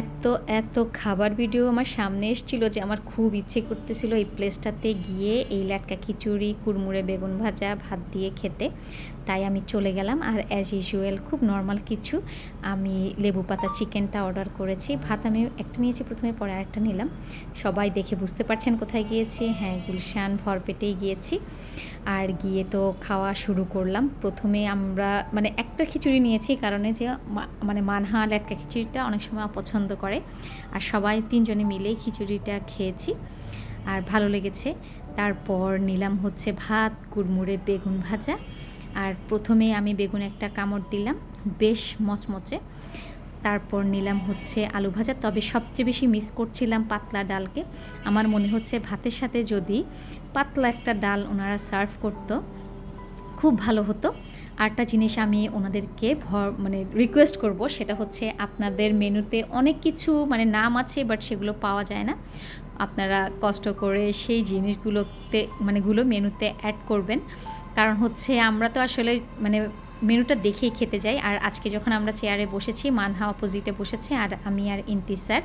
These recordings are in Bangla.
এত এত খাবার ভিডিও আমার সামনে এসেছিল যে আমার খুব ইচ্ছে করতেছিল এই প্লেসটাতে গিয়ে এই লাটকা খিচুড়ি, কুড়মুড়ে বেগুন ভাজা, ভাত দিয়ে খেতে। তাই আমি চলে গেলাম আর অ্যাজ ইউজুয়াল খুব নর্মাল কিছু আমি লেবু পাতা চিকেনটা অর্ডার করেছি। ভাত আমি একটা নিয়েছি প্রথমে, পরে আরেকটা নিলাম। সবাই দেখে বুঝতে পারছেন কোথায় গিয়েছি। হ্যাঁ গুলশান ভরপেটেই গিয়েছি। আর গিয়ে তো খাওয়া শুরু করলাম। প্রথমে আমরা মানে একটা খিচুড়ি নিয়েছি কারণে যে মানে মানহা ল্যাটকা খিচুড়িটা অনেক সময় অপছন্দ করে। আর সবাই তিনজনে মিলেই খিচুড়িটা খেয়েছি। আর ভালো লেগেছে। তারপর নিলাম হচ্ছে ভাত কুড়মুড়ে বেগুন ভাজা। আর প্রথমে আমি বেগুন একটা কামড় দিলাম, বেশ মচমচে। তারপর নিলাম হচ্ছে আলু ভাজা। তবে সবচেয়ে বেশি মিস করছিলাম পাতলা ডালকে। আমার মনে হচ্ছে ভাতের সাথে যদি পাতলা একটা ডাল ওনারা সার্ভ করতো খুব ভালো হতো। আরেকটা জিনিস আমি ওনাদেরকে ভর মানে রিকোয়েস্ট করব সেটা হচ্ছে আপনাদের মেনুতে অনেক কিছু মানে নাম আছে বাট সেগুলো পাওয়া যায় না। আপনারা কষ্ট করে সেই জিনিসগুলোতে মানে গুলো মেনুতে অ্যাড করবেন। কারণ হচ্ছে আমরা তো আসলে মানে মেনুটা দেখেই খেতে যাই। আর আজকে যখন আমরা চেয়ারে বসেছি, মানহা অপোজিটে বসেছে আর আমি আর ইন্তি স্যার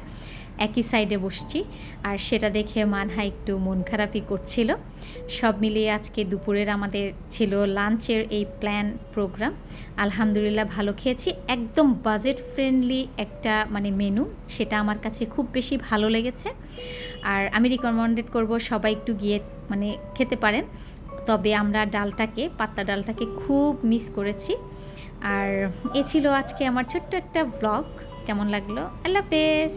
একই সাইডে বসছি। আর সেটা দেখে মানহা একটু মন খারাপই করছিল। সব মিলিয়ে আজকে দুপুরের আমাদের ছিল লাঞ্চের এই প্ল্যান প্রোগ্রাম আলহামদুলিল্লাহ ভালো খেয়েছি। একদম বাজেট ফ্রেন্ডলি একটা মানে মেনু সেটা আমার কাছে খুব বেশি ভালো লেগেছে। আর আমি রিকমেন্ডেড করব সবাই একটু গিয়ে মানে খেতে পারেন। তবে আমরা ডালটাকে, পাত্তা ডালটাকে খুব মিস করেছি। আর এ ছিল আজকে আমার ছোট্ট একটা ব্লগ কেমন লাগল? আল্লাহ হাফেজ!